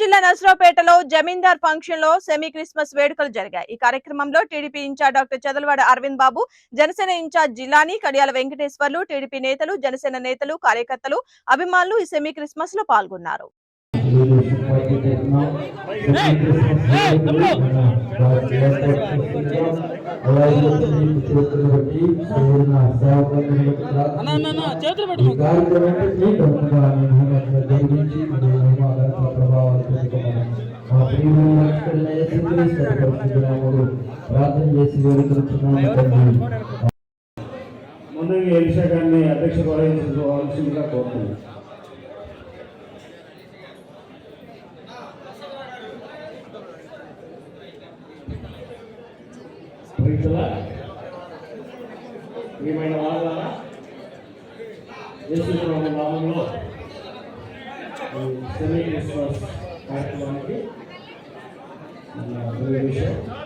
జిల్లా నసరావుపేటలో జమీందార్ ఫంక్షన్లో సెమీ క్రిస్మస్ వేడుకలు జరిగాయి. ఈ కార్యక్రమంలో TDP incharge doctor Chadalavada Aravind Babu Janasena incharge జిల్లాని కడియాల వెంకటేశ్వర్లు టీడీపీ నేతలు జనసేన నేతలు కార్యకర్తలు అభిమానులు ఈ సెమీ క్రిస్మస్లో పాల్గొన్నారు. అన్న అన్న అన్న చేతులు పెట్టు ప్రార్థన చేసి ముందుగా ఎలిషా గారిని అధ్యక్ష వహించవలసిందిగా కోరుతున్నాను ప్రియమైన వాళ్ళ యేసు నామంలో semi Christmas Yani böyle bir şey.